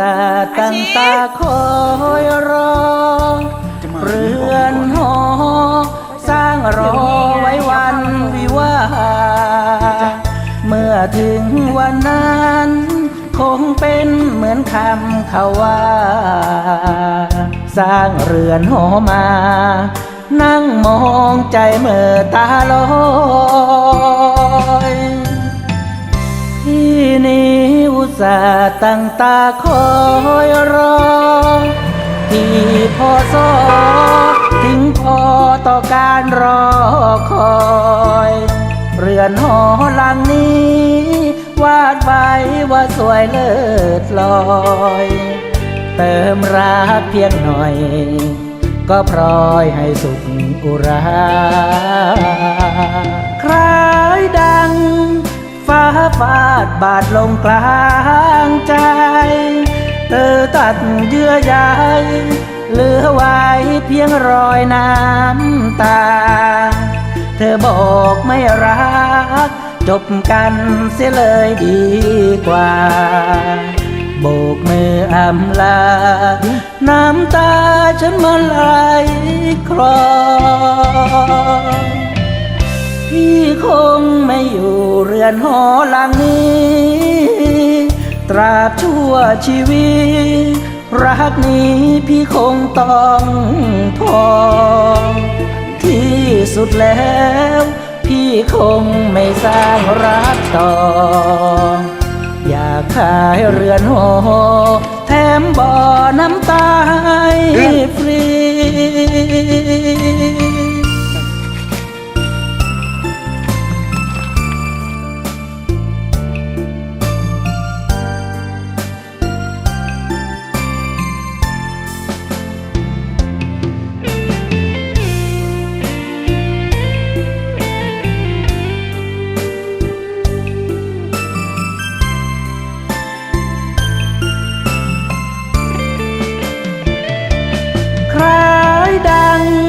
สาตั้งตาคอยรอ เรือนหอ สร้างรอไว้วันวิวาเมื่อถึงวันนั้น คงเป็นเหมือนคำเขาว่า สร้างเรือนหอมา นั่งมองใจเมื่อตาลอยที่นี้ ส่าตั้งตาคอยรอ ที่พอสอถึงพอต่อการรอคอย เรือนหอหลังนี้ วาดไว้ว่าสวยเลิศลอย เติมรักเพียงหน่อย ก็พลอยให้สุขอุรา คล้ายดัง ฟ้าฟาดบาดลงกลางใจ เธอตัดเยื่อใยเหลือไว้เพียงรอยน้ำตา เธอบอกไม่รัก จบกันเสียเลยดีกว่า โบกมืออำลา น้ำตาฉันมาไหลคลอพี่คง ไม่อยู่เรือนหอหลังนี้ ตราบชั่วชีวิต รักนี้พี่คงต้องพอ ที่สุดแล้ว พี่คงไม่สร้างรักต่อ อยากขายเรือนหอแถมบ่อน้ำตาให้ฟรี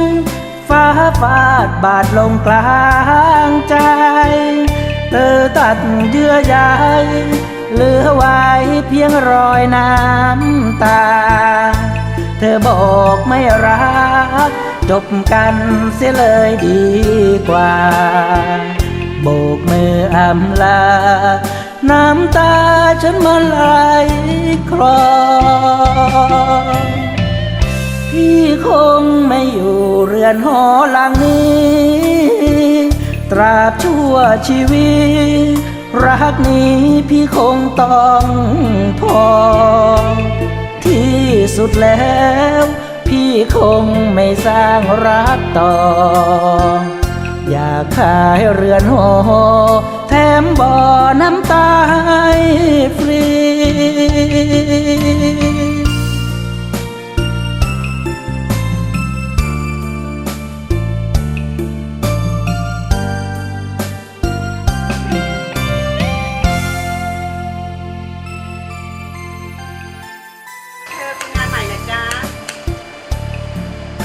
ง ฟ้าฟาดบาดลงกลางใจ เธอตัดเยื่อใยเหลือไว้เพียงรอยน้ำตา เธอบอกไม่รัก จบกันเสียเลยดีกว่า โบกมืออำลา น้ำตาฉันมาไหลคลอ พี่คงไม่อยู่เรือนหอหลังนี้ ตราบชั่วชีวิต รักนี้พี่คงต้องพอ ที่สุดแล้ว พี่คงไม่สร้างรักต่อ อยากขายเรือนหอ แถมบ่อน้ำตาฟรี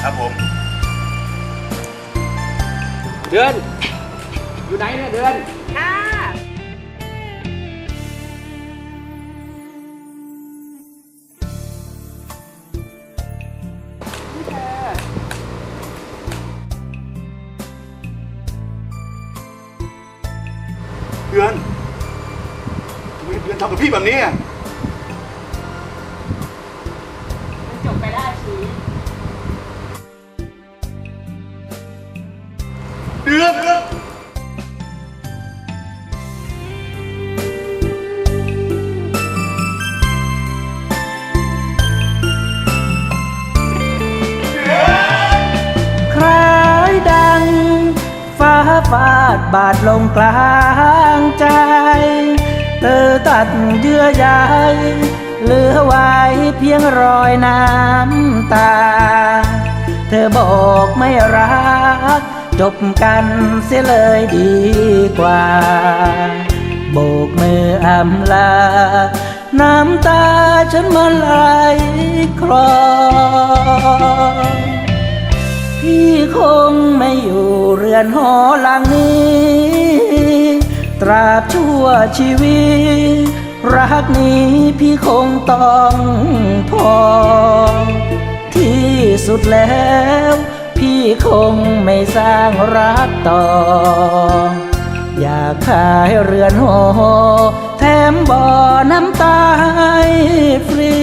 ครับผม เดือน อยู่ไหนเนี่ยเดือน ค่ะเดือนทำไมเดือนทำกับพี่แบบนี้อะ เดือดคล้ายดัง ฟ้าฟาดบาดลงกลางใจ เธอตัดเยื่อใยเหลือไว้เพียงรอยน้ำตา เธอบอกไม่รัก จบกันเสียเลยดีกว่า โบกมืออำลา น้ำตาฉันมาไหลคลอพี่คงไม่อยู่เรือนหอหลังนี้ ตราบชั่วชีวิต รักนี้พี่คงต้องพอ ที่สุดแล้ว คงไม่สร้างรักต่อ อยากขายเรือนหอแถมบ่อน้ำตาให้ฟรี